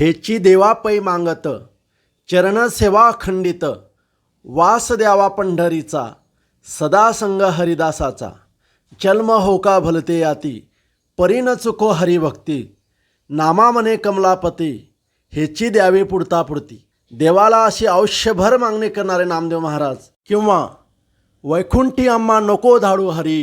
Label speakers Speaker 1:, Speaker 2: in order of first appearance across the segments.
Speaker 1: हेची देवा पै मागत चरणसेवा खंडित वास द्यावा पंढरीचा सदा संग हरिदासाचा जन्म होका भलते याती परीन चुको हरिभक्ती नामा मने कमलापती हेची द्यावी पुढता पुढती देवाला अशी आयुष्यभर मागणी करणारे नामदेव महाराज किंवा वैकुंठी आम्हा नको धाडू हरी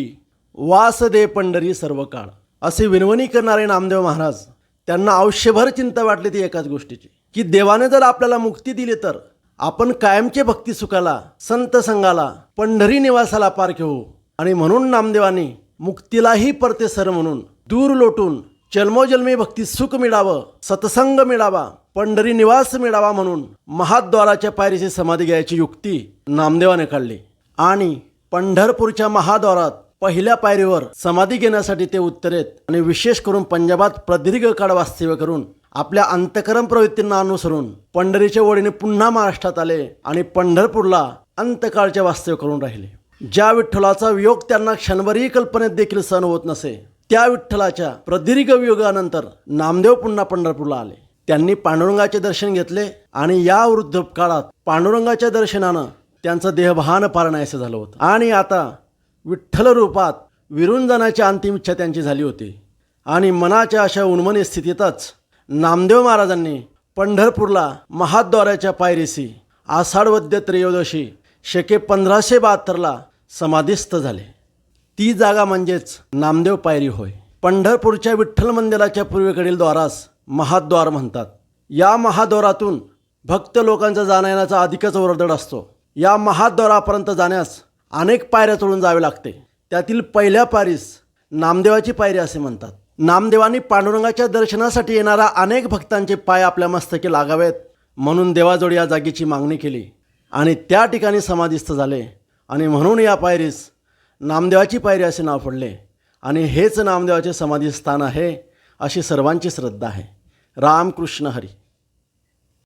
Speaker 1: वास दे पंढरी सर्व काळ असे विनवणी करणारे नामदेव महाराज त्यांना आयुष्यभर चिंता वाटली ती एकाच गोष्टीची. की देवाने जर आपल्याला मुक्ती दिली तर आपण कायमचे भक्ती सुखाला संत संघाला पंढरी निवासाला पार घेऊ. आणि म्हणून नामदेवानी मुक्तीलाही परते सर म्हणून दूर लोटून जन्मोजन्मी भक्ती सुख मिळावं सत्संग मिळावा पंढरी निवास मिळावा म्हणून महाद्वाराच्या पायरीची समाधी घ्यायची युक्ती नामदेवाने काढली. आणि पंढरपूरच्या महाद्वारात पहिल्या पायरीवर समाधी घेण्यासाठी ते उत्तरेत आणि विशेष करून पंजाबात प्रदीर्घ काळ वास्तव्य करून आपल्या अंतकरम प्रवृत्तींना अनुसरून पंढरीच्या वडीने पुन्हा महाराष्ट्रात आले आणि पंढरपूरला अंतकाळचे वास्तव्य करून राहिले. ज्या विठ्ठलाचा वियोग त्यांना क्षणभरही कल्पनेत देखील सहन होत नसे त्या विठ्ठलाच्या प्रदीर्घ वियोगानंतर नामदेव पुन्हा पंढरपूरला आले. त्यांनी पांडुरंगाचे दर्शन घेतले आणि या वृद्ध काळात पांडुरंगाच्या दर्शनानं त्यांचं देहभान पारणायचं झालं होतं. आणि आता विठ्ठल रूपात विरुंजनाच्या अंतिम इच्छा त्यांची झाली होती. आणि मनाच्या अशा उन्मनी स्थितीतच नामदेव महाराजांनी पंढरपूरला महाद्वाराच्या पायरीसी आषाढवद्य त्रयोदशी शके पंधराशे बहात्तरला समाधिस्थ झाले. ती जागा म्हणजेच नामदेव पायरी होय. पंढरपूरच्या विठ्ठल मंदिराच्या पूर्वेकडील द्वारास महाद्वार म्हणतात. या महाद्वारातून भक्त लोकांचा जाण्याचा अधिकच वर्दळ असतो. या महाद्वारापर्यंत जाण्यास अनेक पायऱ्या चढून जावे लागते. त्यातील पहिल्या पायरीस नामदेवाची पायरी असे म्हणतात. नामदेवानी पांडुरंगाच्या दर्शनासाठी येणाऱ्या अनेक भक्तांचे पाय आपल्या मस्तकी लागावेत म्हणून देवाजोड या जागेची मागणी केली. आणि त्या ठिकाणी समाधिस्थ झाले. आणि म्हणून या पायरीस नामदेवाची पायरी असे नाव पडले. आणि हेच नामदेवाचे समाधी स्थान आहे अशी सर्वांची श्रद्धा आहे. रामकृष्ण हरी.